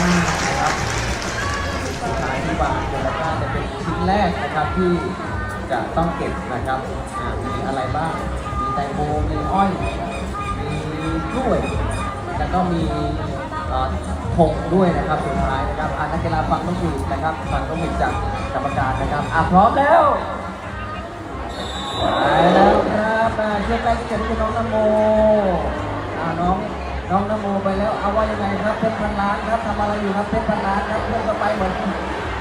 นะครัขายที่วางมูลค่าจะเป็นชิ้นแรกนะครับที่จะต้องเก็บนะครับมีอะไรบ้าง มีแตงโม มีอ้อย มีกล้วย แล้วก็มีผงด้วยนะครับสุดท้ายนะครับอานักกีฬาฟังต้องคุยนะครับฟังต้องมีจากกรรมการนะครับอะพร้อมแล้วไปแล้วครับเชื่อใจรกิดขึ้นน้องนโมน้อง น้องนโมไปแล้วเอาว่ายังไงครับเพชรพันล้านครับทำอะไรอยู่ครับเพชรพันล้านครับเพื่อนก็ไปเหมือน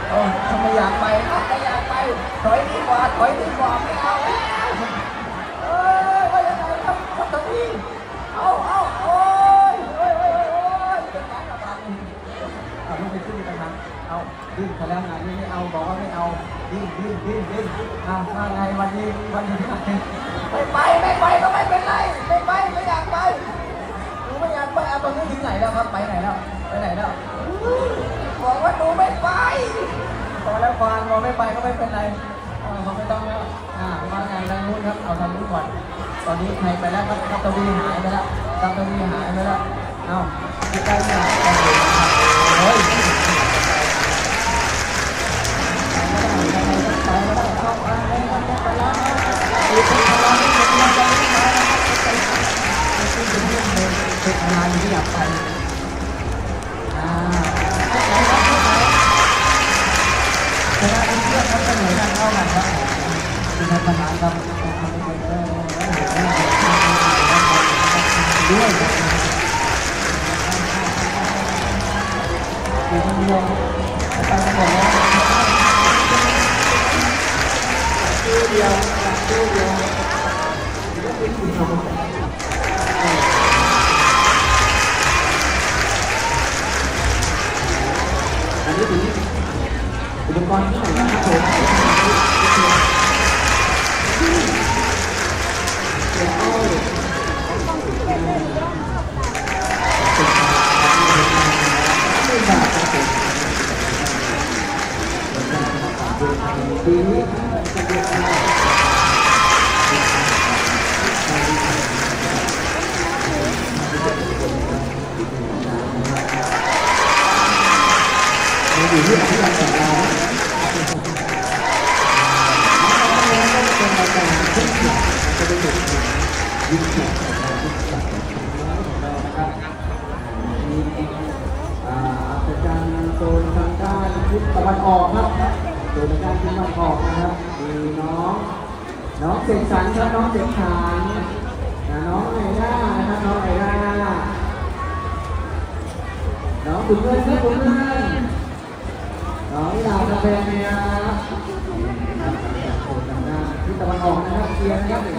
โอ้ทำไมอยากไปครับไม่อยากไปถอยดีกว่าถอยดีกว่าไม่เอาแล้วเอ้ยว่ายังไงครับครับตรงนี้เอาเอาโอ้ยโอ้ยโอ้ยโอ้ยโอ้ยเป็นไงกับเราเอาลูกไปขึ้นกันนะเอาดิ้นพลังงานนี้ไม่เอาบอกว่าไม่เอาดิ้นดิ้นดิ้นดิ้นอ่าว่าไงวันนี้วันนี้ แล้วฟาไม่ไปก็ไม่เป็นไรเขาไม่ต้องแล้วอ่าว่าไงทางนู้นครับเอาทางนู้นก่อนตอนนี้ใครไปแล้วครับกัปตวีหายไปแล้วกัปตวีหายไปแล้วเอ้าพี่ได้หายไปเลยนะครับเฮ้ยไปไม่ได้ไปไม่ได้เข้าไปเลยครับไปแล้วนะอีกคนไปแล้วนี่เด็กเราจะไม่ไปนะครับเป็นอะไรที่อยากไป กันครับเป็นทหารครับทำเป็นเออด้วยครับอยู่คนเดียวไปกันหมดแล้วตู้เดียวตู้เดียวก็เป็นผู้ชมอันนี้ถึงอุปกรณ์ที่ไหนนะครับผม อยู่ที่ไหนที่เราจัดเราก็จะเป็นรายการทุกอย่างจะเป็นเด็กยิ่งใหญ่ของเราที่จัดของเรานะครับมีอ่าอาจารย์โซนทางด้านทิศตะวันออกครับ โซนทางด้านที่มันออกนะครับมีน้อง น้องเสกสรรครับน้องเสกสรรน้องไอด้านะครับน้องไอด้าน้องคุณเพื่อนครับคุณเพื่อนน้องดาวกาแฟเนียนะครับโดังหน้าที่ตะวันออกนะครับเชียร์นะครับ